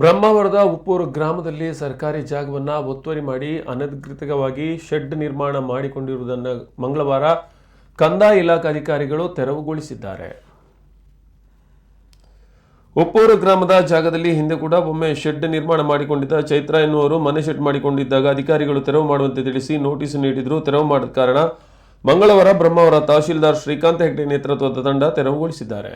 ಬ್ರಹ್ಮಾವರದ ಉಪ್ಪೂರು ಗ್ರಾಮದಲ್ಲಿ ಸರ್ಕಾರಿ ಜಾಗವನ್ನು ಒತ್ತುವರಿ ಮಾಡಿ ಅನಧಿಕೃತವಾಗಿ ಶೆಡ್ ನಿರ್ಮಾಣ ಮಾಡಿಕೊಂಡಿರುವುದನ್ನು ಮಂಗಳವಾರ ಕಂದಾಯ ಇಲಾಖೆ ಅಧಿಕಾರಿಗಳು ತೆರವುಗೊಳಿಸಿದ್ದಾರೆ. ಉಪ್ಪೂರು ಗ್ರಾಮದ ಜಾಗದಲ್ಲಿ ಹಿಂದೆ ಕೂಡ ಒಮ್ಮೆ ಶೆಡ್ ನಿರ್ಮಾಣ ಮಾಡಿಕೊಂಡಿದ್ದ ಚೈತ್ರ ಎನ್ನುವರು ಮನೆ ಶೆಡ್ ಮಾಡಿಕೊಂಡಿದ್ದಾಗ ಅಧಿಕಾರಿಗಳು ತೆರವು ಮಾಡುವಂತೆ ತಿಳಿಸಿ ನೋಟಿಸ್ ನೀಡಿದರು. ತೆರವು ಮಾಡಿದ ಕಾರಣ ಮಂಗಳವಾರ ಬ್ರಹ್ಮಾವರ ತಹಶೀಲ್ದಾರ್ ಶ್ರೀಕಾಂತ್ ಹೆಗ್ಡೆ ನೇತೃತ್ವದ ತಂಡ ತೆರವುಗೊಳಿಸಿದ್ದಾರೆ.